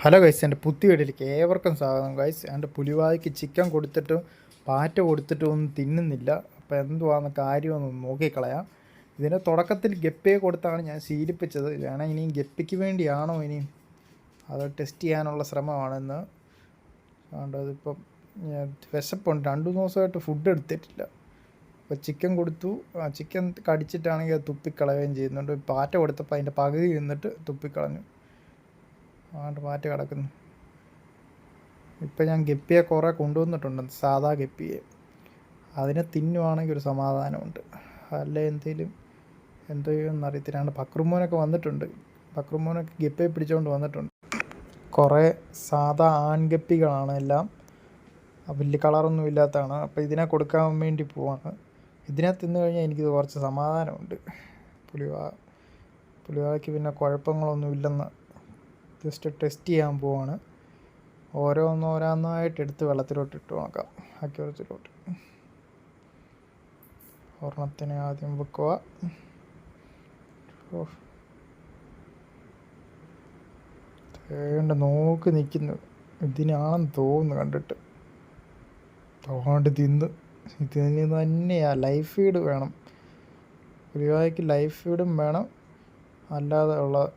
Hello guys എന്റെ പുത്തി വീട്ടിലേക്ക് ഏവർക്കും സ്വാഗതം. ഗൈസ് എന്റെ പുലിവായ്ക്ക് ചിക്കൻ കൊടുത്തിട്ടും പാറ്റ കൊടുത്തിട്ടും ഒന്നും തിന്നുന്നില്ല. അപ്പോൾ എന്തുവാന്ന് കാര്യമൊന്ന് നോക്കിക്കളയാം. ഇതിന്റെ തുടക്കത്തിൽ ഗപ്പിയെ കൊടുത്താണ് ഞാൻ ശീലിപ്പിച്ചത്. വേണം ഇനിയും ഗപ്പിക്ക് വേണ്ടിയാണോ ഇനിയും അത് ടെസ്റ്റ് ചെയ്യാനുള്ള ശ്രമമാണെന്ന്. അതുകൊണ്ട് അതിപ്പം വിശപ്പുണ്ട്. രണ്ട് മൂന്ന് ദിവസമായിട്ട് ഫുഡ് എടുത്തിട്ടില്ല. അപ്പോൾ ചിക്കൻ കൊടുത്തു. ചിക്കൻ കടിച്ചിട്ടാണെങ്കിൽ അത് തുപ്പിക്കളയുകയും ചെയ്യുന്നുണ്ട്. പാറ്റ കൊടുത്തപ്പോൾ അതിന്റെ പകുതി നിന്നിട്ട് തുപ്പിക്കളഞ്ഞു. ആണ്ട് മാറ്റി കിടക്കുന്നു. ഇപ്പം ഞാൻ ഗപ്പിയെ കുറേ കൊണ്ടുവന്നിട്ടുണ്ട്. സാധാ ഗപ്പിയെ. അതിനെ തിന്നുവാണെങ്കിൽ ഒരു സമാധാനമുണ്ട്. അല്ല എന്തേലും? എന്തോ എന്നറിയത്തില്ല ആണ്ട് പക്രുമോനൊക്കെ വന്നിട്ടുണ്ട്. പക്രുമോനൊക്കെ ഗപ്പിയെ പിടിച്ചുകൊണ്ട് വന്നിട്ടുണ്ട്. കുറേ സാധാ ആൺഗപ്പികളാണ് എല്ലാം. വലിയ കളറൊന്നും ഇല്ലാത്തതാണ്. അപ്പോൾ ഇതിനെ കൊടുക്കാൻ വേണ്ടി പോവാണ്. ഇതിനെ തിന്നു കഴിഞ്ഞാൽ എനിക്കിത് കുറച്ച് സമാധാനമുണ്ട്. പുലിവാ. പുലിവായ്ക്ക് പിന്നെ കുഴപ്പങ്ങളൊന്നും ഇല്ലെന്ന് ജസ്റ്റ് ടെസ്റ്റ് ചെയ്യാൻ പോവാണ്. ഓരോന്നോരോന്നായിട്ട് എടുത്ത് വെള്ളത്തിലോട്ട് ഇട്ട് നോക്കാം. അക്യൂറത്തിലോട്ട് ഒരെണ്ണത്തിന് ആദ്യം വെക്കുക. വേണ്ട നോക്കി നിൽക്കുന്നു. ഇതിനാണെന്ന് തോന്നുന്നു കണ്ടിട്ട്. തോണ്ട് തിന്ന്. ഇതിന് തന്നെയാ. ലൈഫ് ഫീഡ് വേണം. ഒരുവായ്ക്ക് ലൈഫ് ഫീഡും വേണം. അല്ലാതെ ഉള്ള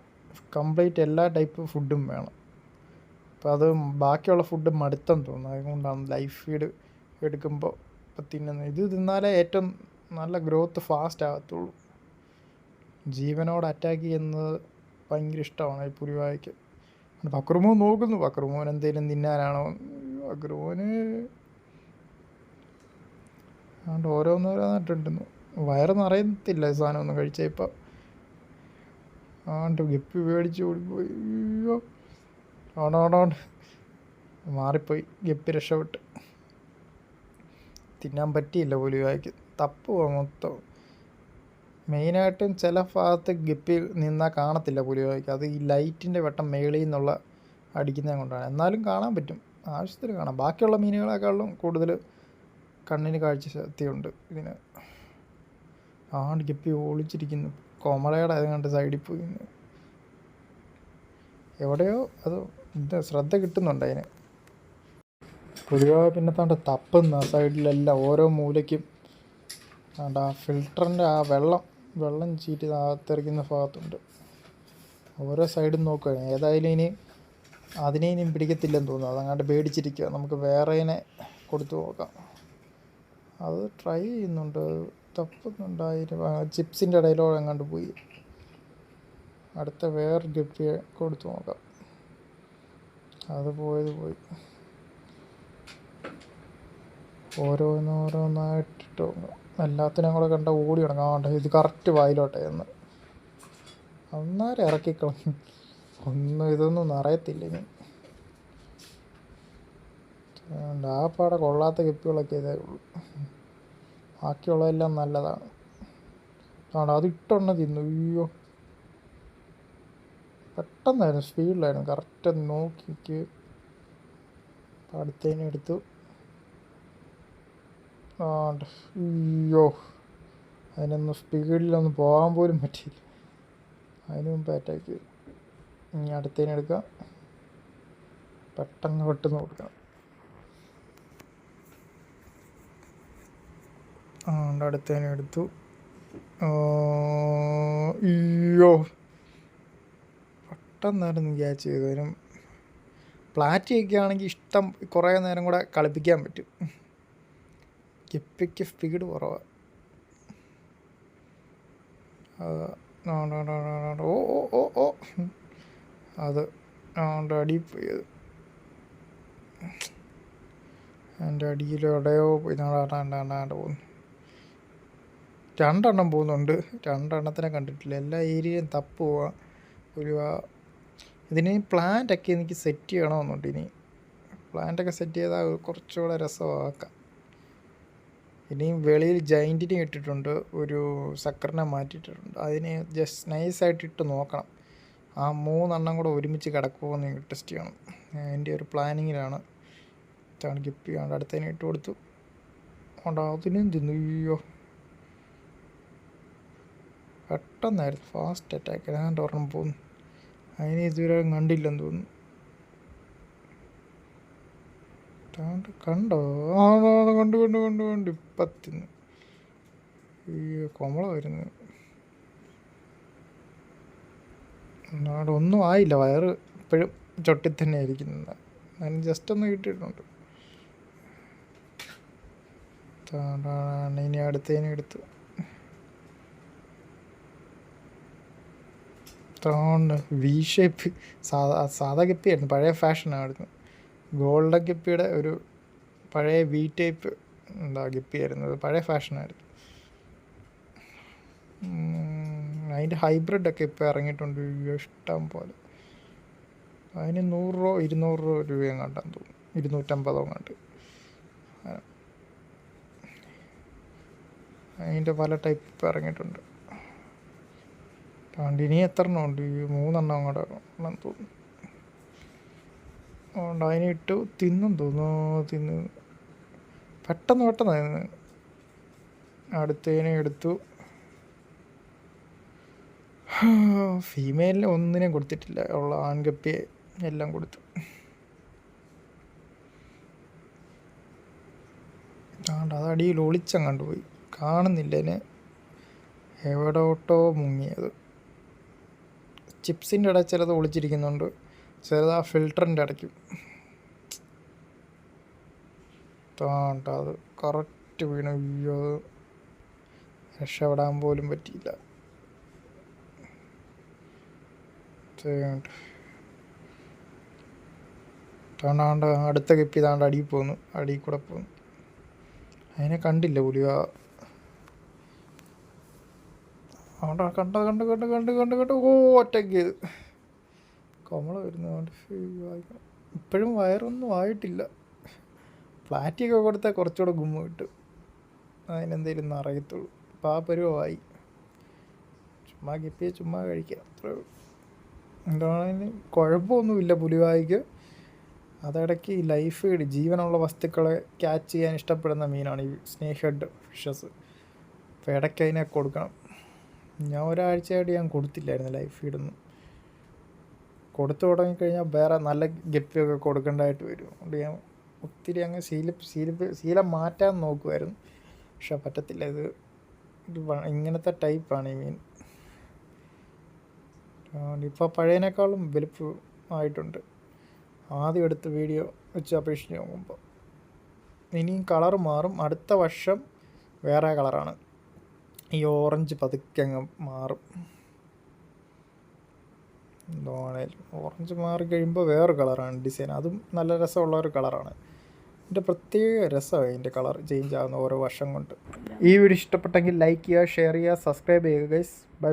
കംപ്ലീറ്റ് എല്ലാ ടൈപ്പ് ഫുഡും വേണം. അപ്പോൾ അത് ബാക്കിയുള്ള ഫുഡ് മടുത്തെന്ന് തോന്നുന്നു അതുകൊണ്ടാണ് ലൈഫ് ഫീഡ് എടുക്കുമ്പോൾ ഇപ്പം തിന്നുന്നത്. ഇത് തിന്നാലേ ഏറ്റവും നല്ല ഗ്രോത്ത് ഫാസ്റ്റ് ആകത്തുള്ളൂ. ജീവനോട് അറ്റാക്ക് ചെയ്യുന്നത് ഭയങ്കര ഇഷ്ടമാണ് ഈ പുലിവായ്ക്ക്. ബക്രുമോൻ നോക്കുന്നു. അക്രമോൻ എന്തെങ്കിലും തിന്നാനാണോ? അക്രമോന് അതുകൊണ്ട് ഓരോന്നോരോന്നായിട്ടുണ്ടെന്നു വയറ് നിറയത്തില്ല സാധനം ഒന്നും കഴിച്ചേ ഇപ്പം. ആണ്ട് ഗപ്പി പേടിച്ച് ഓടിപ്പോയി. അയ്യോ. ആണോണോണ്ട് മാറിപ്പോയി. ഗപ്പി രക്ഷപ്പെട്ട്. തിന്നാൻ പറ്റിയില്ല പുലിവായ്ക്ക് തപ്പുക മൊത്തം. മെയിനായിട്ടും ചില ഭാഗത്ത് ഗപ്പി നിന്നാൽ കാണത്തില്ല പുലിവായ്ക്ക് അത് ഈ ലൈറ്റിന്റെ വെട്ടം മേളിൽ നിന്നുള്ള അടിക്കുന്നത് കൊണ്ടാണ്. എന്നാലും കാണാൻ പറ്റും. ആവശ്യത്തിന് കാണാം. ബാക്കിയുള്ള മീനുകളെക്കാളും കൂടുതൽ കണ്ണിന് കാഴ്ച ശക്തിയുണ്ട് ഇതിന്. ആണ്ട് ഗപ്പി ഒളിച്ചിരിക്കുന്നു. കോമളയുടെ അത് കണ്ട് സൈഡിൽ പോയി. എവിടെയോ അത് ശ്രദ്ധ കിട്ടുന്നുണ്ട് അതിന്. പൊതുവായ പിന്നെ താണ്ട് തപ്പുന്ന. സൈഡിലെല്ലാം ഓരോ മൂലയ്ക്കും ആ ഫിൽറ്ററിന്റെ ആ വെള്ളം വെള്ളം ചീറ്റി തെറിക്കുന്ന ഭാഗത്തുണ്ട്. ഓരോ സൈഡും നോക്കുക ഏതായാലും ഇനി അതിനെ ഇനിയും പിടിക്കത്തില്ലെന്ന് തോന്നുന്നു. അതങ്ങാണ്ട് പേടിച്ചിരിക്കുക നമുക്ക് വേറെനെ കൊടുത്തു നോക്കാം. അത് ട്രൈ ചെയ്യുന്നുണ്ട്. തപ്പുന്നുണ്ടായിരുന്നു ചിപ്സിന്റെ ഇടയിലോ എങ്ങാണ്ട് പോയി. അടുത്ത വേറെ ഗപ്പിയെ കൊടുത്തു നോക്കാം. അത് പോയത് പോയി. ഓരോന്നോരോന്നായിട്ടിട്ടോ എല്ലാത്തിനും കൂടെ കണ്ട ഓടി കിടക്കാം ഇത് കറക്റ്റ് വായിലോട്ടെ എന്ന്. അന്നേരം ഇറക്കിക്കളഞ്ഞു ഒന്നും ഇതൊന്നും നിറയത്തില്ല ഇനി. ആ പാടെ കൊള്ളാത്ത ഗപ്പികളൊക്കെ ഇതേ ഉള്ളൂ. ബാക്കിയുള്ളതെല്ലാം നല്ലതാണ്. കാണാം അത് ഇട്ടെണ്ണ തിന്നു. അയ്യോ. പെട്ടെന്നായിരുന്നു. സ്പീഡിലായിരുന്നു. കറക്റ്റ് നോക്കിക്ക്. അടുത്തതിനെ എടുത്തു. അയ്യോ. അതിനൊന്നും സ്പീഡിലൊന്നും പോകാൻ പോലും പറ്റിയില്ല. അതിന് മുമ്പ് അറ്റാക്ക് ഇനി അടുത്തതിനെടുക്കാം പെട്ടെന്ന് പെട്ടെന്ന് കൊടുക്കണം. അതുകൊണ്ട് അടുത്തതിനെ എടുത്തു അയ്യോ പെട്ടെന്നായിരുന്നു ക്യാച്ച് ചെയ്തതിനും പ്ലാറ്റിയൊക്കെ ആണെങ്കിൽ ഇഷ്ടം കുറേ നേരം കൂടെ കളിപ്പിക്കാൻ പറ്റും ഗപ്പിക്ക് സ്പീഡ് കുറവാണ് ഓ ഓ ഓ ഓ അത് അതുകൊണ്ട് അടി പോയത് എന്റെ അടിയിൽ എവിടെയോ പോയി നാടാണ്ടാണ്ടാണ്ട് പോകുന്നു രണ്ടെണ്ണം പോകുന്നുണ്ട്. രണ്ടെണ്ണത്തിനെ കണ്ടിട്ടില്ല. എല്ലാ ഏരിയയും തപ്പ് പോവാം. ഒരു ഇതിന് പ്ലാന്റൊക്കെ എനിക്ക് സെറ്റ് ചെയ്യണമെന്നുണ്ട് ഇനി. പ്ലാന്റൊക്കെ സെറ്റ് ചെയ്താൽ കുറച്ചുകൂടെ രസമാക്കാം. ഇനിയും വെളിയിൽ ജൈന്റിനെ ഇട്ടിട്ടുണ്ട്. ഒരു സക്കറിനെ മാറ്റിയിട്ടിട്ടുണ്ട്. അതിനെ ജസ്റ്റ് നൈസായിട്ട് ഇട്ട് നോക്കണം. ആ മൂന്നെണ്ണം കൂടെ ഒരുമിച്ച് കിടക്കുമോ എന്ന് ടെസ്റ്റ് ചെയ്യണം. എന്റെ ഒരു പ്ലാനിങ്ങിലാണ് ഇതാണ് ഗപ്പി. ആണ് അടുത്തതിനെ ഇട്ട് കൊടുത്തു. അതുകൊണ്ട് അതിനും തിന്നു? അയ്യോ. പെട്ടെന്നായിരുന്നു. ഫാസ്റ്റ് അറ്റാക്ക് ഏതാണ്ട് ഒരെണ്ണം പോകുന്നു അതിനെ ഇതുവരെ കണ്ടില്ലെന്ന് തോന്നുന്നു. കണ്ടോ? ആണോ കണ്ടു കണ്ടു കണ്ടു കണ്ടു. ഇപ്പത്തിന്ന്. ഈ കൊമള വരുന്നു. അവിടെ ഒന്നും ആയില്ല. വയറ് ഇപ്പോഴും ചൊട്ടി തന്നെ ഇരിക്കുന്നത് ഞാൻ ജസ്റ്റ് ഒന്ന് കിട്ടിയിട്ടുണ്ട്. ഇനി അടുത്തതിനെ താണ്ട് വി ഷേപ്പ് സാധാ സാധാ ഗപ്പിയായിരുന്നു. പഴയ ഫാഷനായിരുന്നു ഗോൾഡൻ ഗപ്പിയുടെ ഒരു പഴയ വി ടൈപ്പ് എന്താ ഗപ്പിയായിരുന്നു. അത് പഴയ ഫാഷനായിരുന്നു അതിന്റെ ഹൈബ്രിഡൊക്കെ ഇപ്പോൾ ഇറങ്ങിയിട്ടുണ്ട്. ഇഷ്ടം പോലെ. അതിന് നൂറ് രൂപ ഇരുന്നൂറ് രൂപ രൂപയെങ്ങാണ്ടാന്ന് തോന്നുന്നു. ഇരുന്നൂറ്റമ്പതോ കണ്ട് അതിന്റെ പല ടൈപ്പ് ഇറങ്ങിയിട്ടുണ്ട്. അതുകൊണ്ട് ഇനി എത്ര എണ്ണം ഉണ്ട്? ഈ മൂന്നെണ്ണം കൂടെ ഉണ്ടെന്ന് തോന്നുന്നു. അതുകൊണ്ട് അതിനെ ഇട്ട് തിന്നും തോന്നുന്നു. തിന്ന്. പെട്ടെന്ന് പെട്ടെന്ന് അടുത്തതിനെ എടുത്തു. ഫീമെയിലിന് ഒന്നിനെയും കൊടുത്തിട്ടില്ല. ഉള്ള ആൺകപ്പിയെ എല്ലാം കൊടുത്തു. ആണ്ട് അത് അടിയിൽ ഒളിച്ചം കണ്ടുപോയി. കാണുന്നില്ല എന്നെ എവിടോട്ടോ മുങ്ങിയത്. ചിപ്സിന്റെ ഇടയിൽ ചിലത് ഒളിച്ചിരിക്കുന്നുണ്ട്. ചിലത് ആ ഫിൽറ്ററിന്റെ ഇടയ്ക്കും. താണ്ട അത്? കറക്റ്റ് വീണു. അയ്യോ രക്ഷപ്പെടാൻ പോലും പറ്റിയില്ല. താണ്ടാണ്ട് അടുത്ത കെപ്പി താണ്ട് അടിയിൽ പോന്നു. അടിയിൽ കൂടെ പോന്നു. അതിനെ കണ്ടില്ല പുലി ആ അവിടെ കണ്ട കണ്ട് കണ്ട് കണ്ട് കണ്ട് കണ്ട് ഓ അറ്റാക്ക് ചെയ്ത്. കോമള വരുന്നതുകൊണ്ട് ഇപ്പോഴും വയറൊന്നും ആയിട്ടില്ല. ഫ്ലാറ്റിയൊക്കെ കൊടുത്താൽ കുറച്ചുകൂടെ ഗുമ്മ കിട്ടും. അതിനെന്തേലും നിറയത്തുള്ളൂ അപ്പോൾ ആ പരുവമായി. ചുമ്മാ കിപ്പിയെ ചുമ്മാ കഴിക്കാം. അത്രേ ഉള്ളൂ. എന്താണ് കുഴപ്പമൊന്നുമില്ല പുലിവായിക്ക്. അതിടയ്ക്ക് ലൈഫ് ജീവനുള്ള വസ്തുക്കളെ ക്യാച്ച് ചെയ്യാൻ ഇഷ്ടപ്പെടുന്ന മീനാണ് ഈ സ്നേഹഡ് ഹെഡ് ഫിഷസ്. അപ്പോൾ ഇടയ്ക്ക് അതിനെ കൊടുക്കണം. ഞാൻ ഒരാഴ്ചയായിട്ട് ഞാൻ കൊടുത്തില്ലായിരുന്നു ലൈഫ് ഫീഡൊന്നും കൊടുത്തു തുടങ്ങിക്കഴിഞ്ഞാൽ വേറെ നല്ല ഗപ്പിയൊക്കെ കൊടുക്കേണ്ടതായിട്ട് വരും. അതുകൊണ്ട് ഞാൻ ഒത്തിരി അങ്ങ് ശീല ശീലിപ്പ് ശീലം മാറ്റാൻ നോക്കുമായിരുന്നു പക്ഷെ പറ്റത്തില്ല. ഇത് ഇത് ഇങ്ങനത്തെ ടൈപ്പാണ് ഈ മീൻ ഇപ്പോൾ പഴയതിനേക്കാളും വലുപ്പ് ആയിട്ടുണ്ട് ആദ്യം എടുത്ത വീഡിയോ വെച്ച് അപേക്ഷിച്ച് നോക്കുമ്പോൾ ഇനിയും കളർ മാറും. അടുത്ത വർഷം വേറെ കളറാണ് ഈ ഓറഞ്ച് പതുക്കെ അങ്ങ് മാറും. ഓറഞ്ച് മാറി കഴിയുമ്പോൾ വേറെ കളറാണ് ഡിസൈൻ. അതും നല്ല രസമുള്ള ഒരു കളറാണ്. എന്റെ പ്രത്യേക രസമാണ് ഇതിന്റെ കളർ ചേഞ്ച് ആകുന്ന ഓരോ വർഷം കൊണ്ട്. ഈ വീഡിയോ ഇഷ്ടപ്പെട്ടെങ്കിൽ ലൈക്ക് ചെയ്യുക ഷെയർ ചെയ്യുക സബ്സ്ക്രൈബ് ചെയ്യുക ഗൈസ് ബൈ